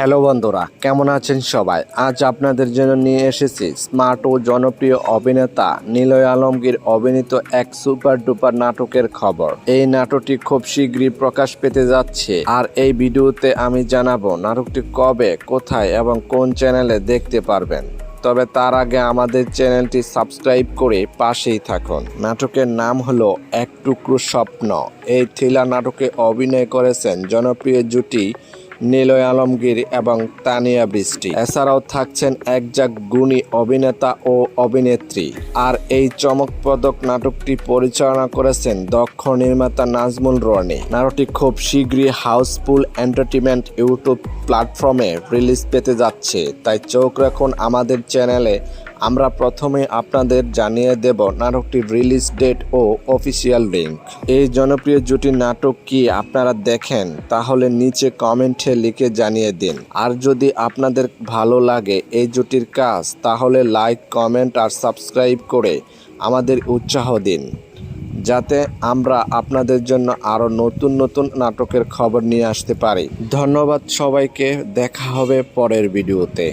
Hello বন্ধুরা, কেমন আছেন সবাই? আজ আপনাদের জন্য নিয়ে এসেছি স্মার্ট ও জনপ্রিয় অভিনেতা নিলয় আলমগীর অভিনীত এক সুপার ডুপার নাটকের খবর। এই নাটকটি খুব শীঘ্রই প্রকাশ পেতে যাচ্ছে আর এই ভিডিওতে আমি জানাব নাটকটি কবে, কোথায় এবং কোন চ্যানেলে দেখতে পারবেন। তবে তার আগে আমাদের চ্যানেলটি সাবস্ক্রাইব করে পাশেই থাকুন। নাটকের নাম হলো এক টুকরো স্বপ্ন। এই থ্রিলার নাটকে অভিনয় করেছেন জনপ্রিয় জুটি নিলয় আলমগীর এবং তানিয়া বৃষ্টি। এছাড়াও থাকছেন একজাক গুণী অভিনেতা ও অভিনেত্রী। আর এই চমকপ্রদক নাটকটি পরিচালনা করেছেন দক্ষ নির্মাতা নাজমুল রনি। নাটকটি খুব শীঘ্রই হাউসফুল এন্টারটেনমেন্ট ইউটিউব প্ল্যাটফর্মে রিলিজ পেতে যাচ্ছে। তাই চোখ রাখুন আমাদের চ্যানেলে আমরা প্রথমে আপনাদের জানিয়ে দেব নাটকটির রিলিজ ডেট ও অফিসিয়াল লিঙ্ক এই জনপ্রিয় জুটি নাটক কি আপনারা দেখেন, তাহলে নিচে কমেন্টে লিখে জানিয়ে দিন। আর যদি আপনাদের ভালো লাগে এই জুটির কাজ, তাহলে লাইক কমেন্ট আর সাবস্ক্রাইব করে আমাদের উৎসাহ দিন। যাতে আমরা আপনাদের জন্য আরও নতুন নতুন নাটকের খবর নিয়ে আসতে পারি। ধন্যবাদ সবাইকে, দেখা হবে পরের ভিডিওতে